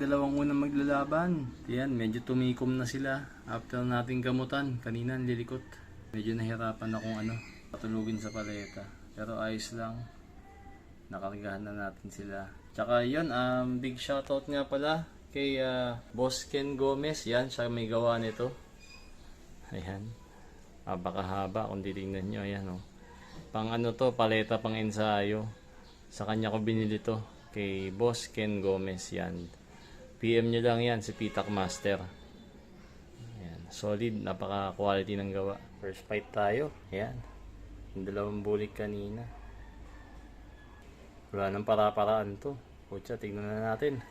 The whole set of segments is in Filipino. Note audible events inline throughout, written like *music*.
dalawang unang maglalaban. Yan, medyo tumikom na sila. After nating gamutan, kanina lilikot. Medyo nahirapan akong ano, patulugin sa paleta. Pero ayos lang. Nakargahan na natin sila. Tsaka yun, um, big shoutout nga pala kay ah, Boss Ken Gomez. Yan, siya may gawa nito. Ayan. Haba-kahaba kung titingnan nyo. Ayan oh. Pang ano to, paleta pang ensayo. Sa kanya ko binili to. Kay Boss Ken Gomez yan. PM nyo lang yan si Pitak Master. Ayan. Solid, napaka-quality ng gawa. First fight tayo. Ayan. Yung dalawang bulik kanina. Wala nang para-paraan to. Pucha, tignan na natin.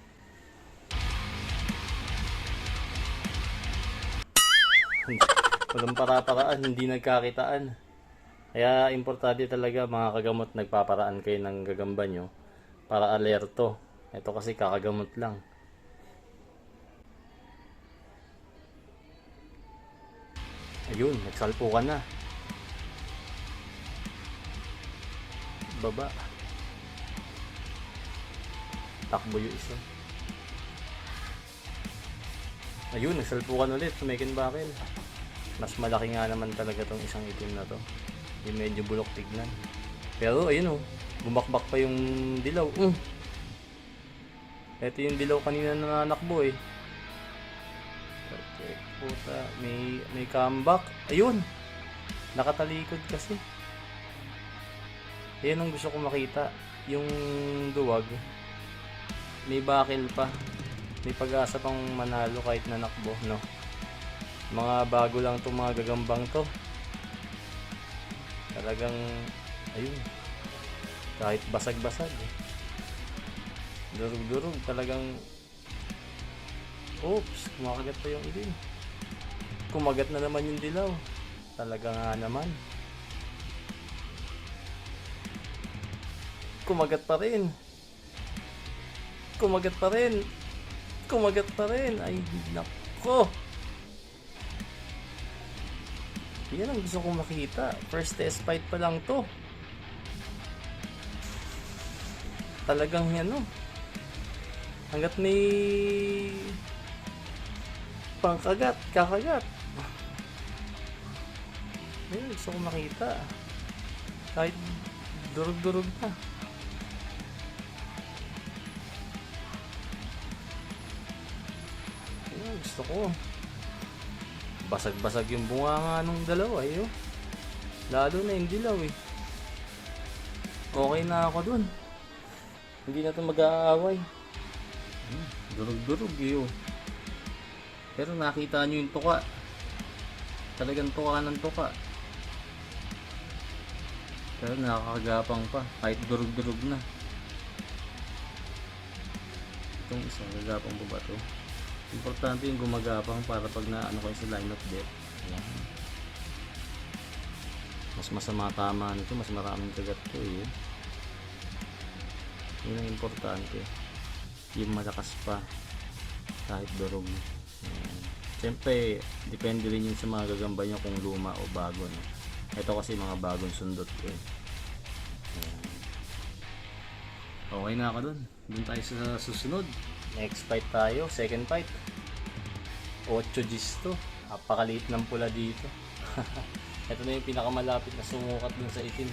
*laughs* Walang para-paraan, hindi nagkakitaan. Kaya importante talaga mga kagamot nagpaparaan kayo ng gagamba nyo para alerto. Ito kasi kakagamot lang. Ayun, nagsalpo ka na. Baba. Takbo yung isa. Ayun, nagsalpukan ulit. Sumekin bakil. Mas malaki nga naman talaga tong isang itim na to. Yung medyo bulok tignan. Pero ayun oh, bumakbak pa yung dilaw. Mm. Ito yung dilaw kanina na nanakbo eh. Perfect. Puta, may, may comeback. Ayun! Nakatalikod kasi. Yan ang gusto ko makita. Yung duwag. May bakil pa. May pag-asa pang manalo kahit nanakbo, no? Mga bago lang itong mga gagambang to. Talagang, ayun. Kahit basag-basag. eh. Durug-durug, talagang, oops, kumakagat pa yung ilim. Kumagat na naman yung dilaw. Talaga nga naman. Kumagat pa rin. Kumagat pa rin. Kumagat pa rin. Ay, nako. Yan ang gusto kong makita. First test fight pa lang to. Talagang yan no. Hanggat may pangkagat, kakagat. Yan, gusto kong makita. Kahit durug-durug na. Yan, gusto ko. Basag-basag yung bunga nga nung dalawa eh. oh. Lalo na yung dilaw eh. Okay na ako dun. Hindi na ito mag-aaway. Hmm, durug-durug eh oh. Pero nakita nyo yung tuka. Talagang tuka ng tuka. Pero nakakagapang pa. Kahit durug-durug na. Itong isa, gagapang pa ba to? Importante yung gumagapang para pag na ano kayo sa line of death. Ayan. Mas masama tama nito, mas maraming kagat to eh. Yun ang importante. Yung malakas pa kahit durog. Ayan. Siyempre, depende rin yun sa mga gagamba nyo kung luma o bago. No? Ito kasi mga bagong sundot ko eh. Okay na ako dun. Dun tayo sa susunod. Next fight tayo, second fight. 8 Gs to. Napakaliit ng pula dito. *laughs* Ito na yung pinakamalapit na sumukat dun sa itim.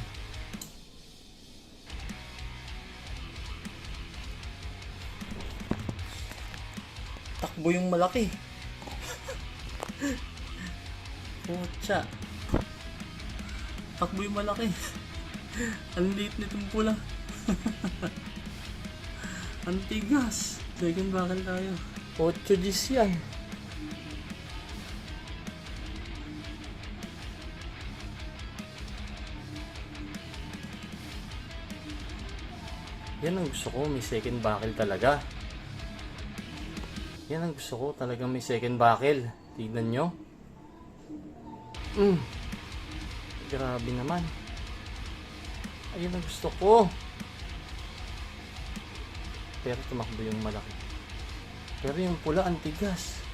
Takbo yung malaki. Pucha. Takbo malaki. Ang liit nitong pula. *laughs* Ang tigas. Second bakal tayo. 8 Gs yan. Yan ang gusto ko, may second bakal talaga. Yan ang gusto ko, talagang may second bakal. Tignan nyo. Mm. Grabe naman. Ayun ang gusto ko. Pero tumakbo yung malaki. Pero yung pula ang tigas.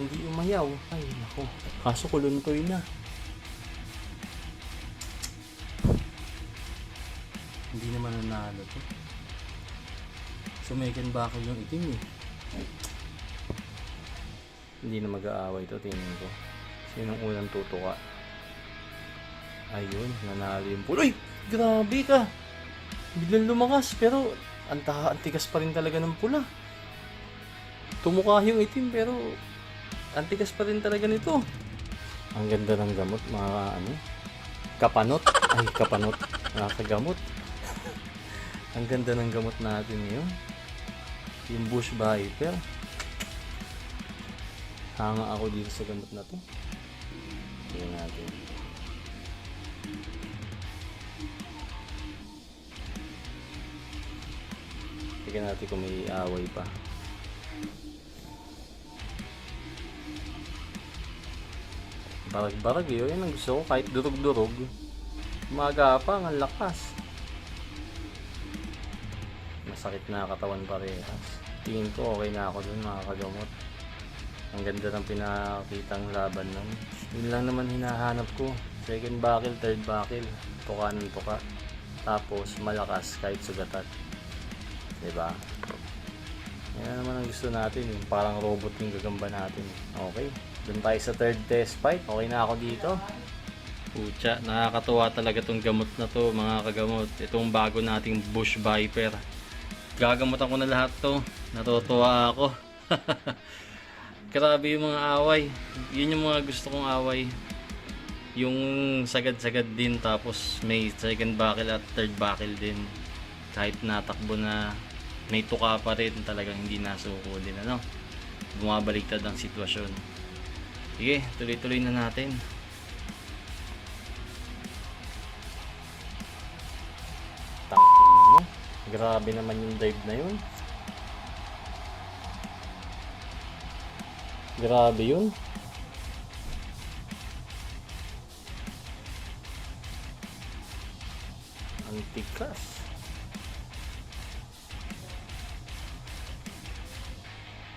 Hindi umayaw. Ay, nako. Kaso kuluntoy na. Hindi naman nanalo to. Sumekin bakal yung itim eh. Hindi na mag-aaway to, tingin ko. Sinong unang tutuka? Ayun, nanalo yung pulo. Uy! Grabe ka! Biglang lumakas, pero ang taha, ang tigas pa rin talaga ng pula. Tumuka yung itim, pero ang tigas pa rin talaga nito. Ang ganda ng gamot, mga ano, kapanot. Ay, kapanot. Nakakagamot. *laughs* ang ganda ng gamot natin ngayon. Yung bush viper. Hanga ako dito sa gamot na to. Tingnan natin. Tingnan natin kung may away pa. Barag-barag yun. Yan ang gusto ko. Kahit durog-durog. Magapang, ang lakas. Masakit na katawan parehas. Tingin ko okay na ako dun mga kagamot. Ang ganda ng pinakitang laban nun. Yun lang naman hinahanap ko. Second buckle, third buckle. Tuka ng tuka. Tapos malakas kahit sugatan. Diba? Yan naman ang gusto natin. Yung parang robot yung gagamba natin. Okay. Doon tayo sa third test fight. Okay na ako dito. Pucha, nakakatuwa talaga tong gamot na to mga kagamot. Itong bago nating Bush Viper. Gagamutan ko na lahat to. Natutuwa ako. *laughs* Grabe yung mga away. Yun yung mga gusto kong away. Yung sagad-sagad din tapos may second buckle at third buckle din. Kahit natakbo na may tuka pa rin talagang hindi nasuko din ano. Bumabaliktad ang sitwasyon. Sige, tuloy-tuloy na natin. Grabe naman yung dive na yun. Grabe yun. Ang tikas.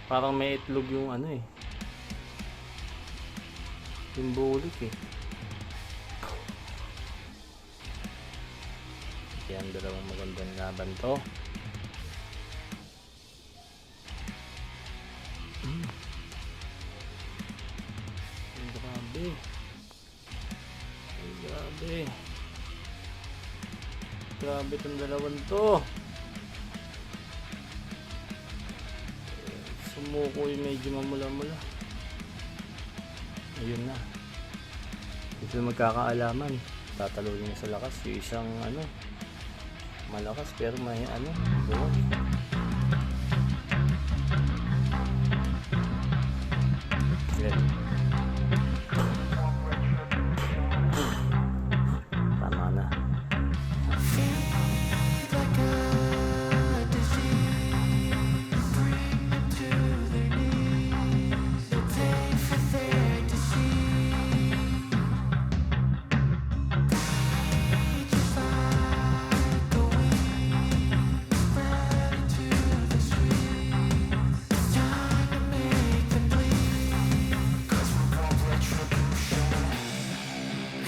Parang may itlog yung ano eh. Yung bulik eh. Yan, dalawang magandang laban to. Grabe itong dalawan to. Sumuko yung medyo mamula-mula. Ayun na. Ito na magkakaalaman. Tatalo niya sa lakas. Yung isang ano, malakas pero may ano, doon.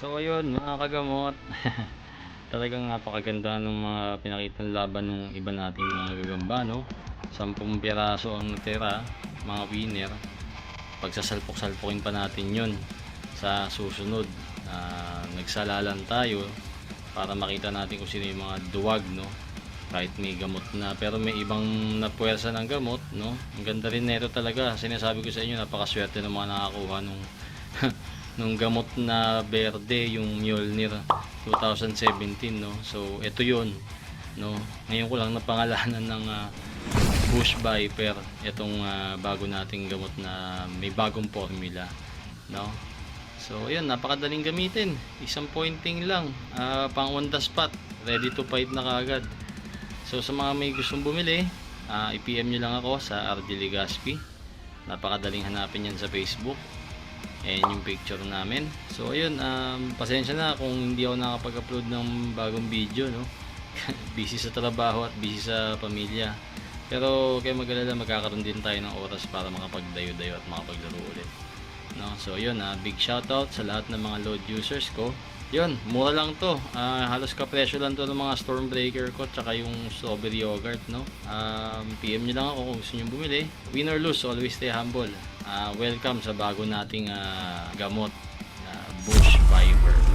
So ayun mga kagamot. *laughs* Talagang napakaganda ng mga pinakitang laban ng iba nating mga gagamba no. Sampung piraso ang natira, mga winner. Pagsasalpok-salpokin pa natin yun sa susunod. Ah, nagsalalan tayo para makita natin kung sino yung mga duwag no. Kahit may gamot na pero may ibang napuwersa ng gamot no. Ang ganda rin nito talaga. Sinasabi ko sa inyo napakaswerte ng mga nakakuha nung *laughs* nung gamot na berde yung Mjolnir 2017 no? So ito yun no? Ngayon ko lang napangalanan ng ah, Bush Viper itong ah, bago nating gamot na may bagong formula no? So ayun napakadaling gamitin. Isang pointing lang ah, pang on the spot ready to fight na kaagad. So sa mga may gustong bumili ah, i-PM nyo lang ako sa RD Legaspi. Napakadaling hanapin yan sa Facebook Ayan yung picture namin. So ayun, um, pasensya na kung hindi ako nakapag-upload ng bagong video, no? *laughs* busy sa trabaho at busy sa pamilya. Pero kayo mag-alala, magkakaroon din tayo ng oras para makapagdayo-dayo at makapaglaro ulit. No? So yun, ah, big shoutout sa lahat ng mga load users ko. Yun, mura lang to. Ah, halos kapresyo lang to ng mga Stormbreaker ko tsaka yung strawberry yogurt, no? Um, PM nyo lang ako kung gusto nyo bumili. Win or lose, always stay humble. Ah, welcome sa bago nating ah, gamot na Bush Viper.